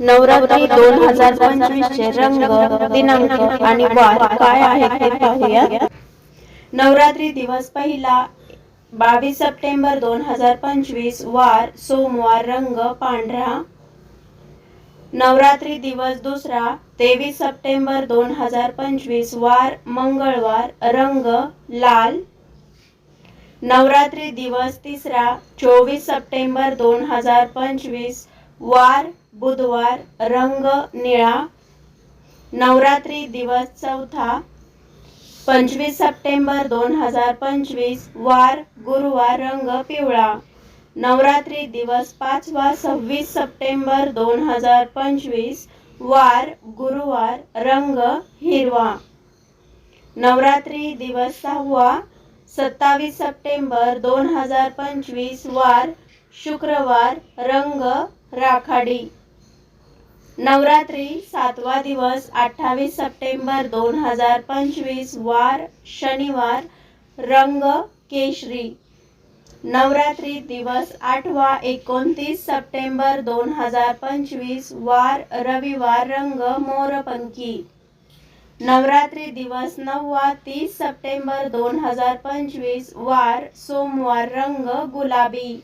नवरात्री दोन हजार पंचवीस चे रंग दिनांक आणि वार काय आहे ते पाहूया. नवरात्री दिवस पहिला बावीस सप्टेंबर दोन हजार पंचवीस वार सोमवार रंग पांढरा. नवरात्री दिवस दुसरा तेवीस सप्टेंबर दोन हजार पंचवीस वार मंगळवार रंग लाल. नवरात्री दिवस तिसरा चोवीस सप्टेंबर दोन हजार पंचवीस वार बुधवार रंग निळा नवरात्री दिवस चौथा पंचवीस सप्टेंबर दोन हजार पंचवीस वार गुरुवार रंग पिवळा. नवरात्री दिवस पाचवा सव्वीस सप्टेंबर दोन हजार पंचवीस वार गुरुवार रंग हिरवा. नवरात्री दिवस सहावा सत्तावीस सप्टेंबर दोन हजार पंचवीस वार शुक्रवार रंग राखाडी. नवरात्री सातवा दिवस अठ्ठावीस सप्टेंबर दोन हजार पंचवीस वार शनिवार रंग केशरी. नवरात्री दिवस आठवा एकोणतीस सप्टेंबर दोन हजार पंचवीस वार रविवार रंग मोरपंखी. नवरात्री दिवस नववा तीस सप्टेंबर दोन हजार पंचवीस वार सोमवार रंग गुलाबी.